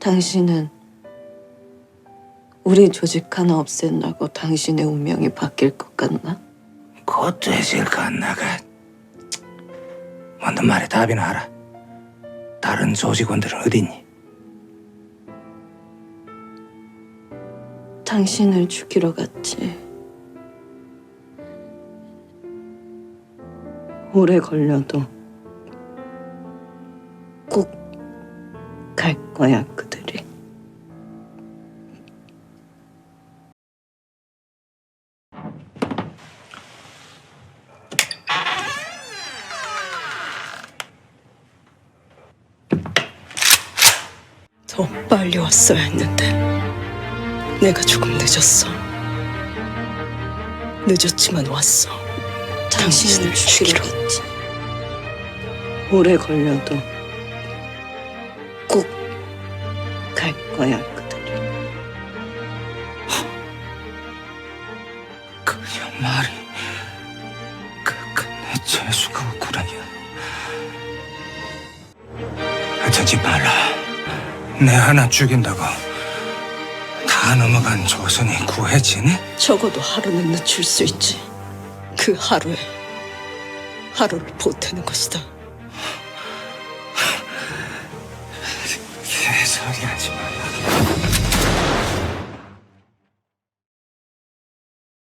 당신은 우리 조직 하나 없앤다고 당신의 운명이 바뀔 것 같나? 그것도 해질 것 같나가. 뭔 말에 답이나 하라. 다른 조직원들은 어딨니? 당신을 죽이러 갔지. 오래 걸려도 꼭 갈 거야, 더 빨리 왔어야 했는데. 내가 조금 늦었어. 늦었지만 왔어. 당신을 죽이러 갔지. 오래 걸려도 꼭 갈 거야, 그들이. 그냥 말이 그 끝내 재수가 없구나야. 어쩌지 말라. 내 하나 죽인다고 다 넘어간 조선이 구해지니? 적어도 하루는 늦출 수 있지. 그 하루에 하루를 보태는 것이다. 개소리 하지 말라.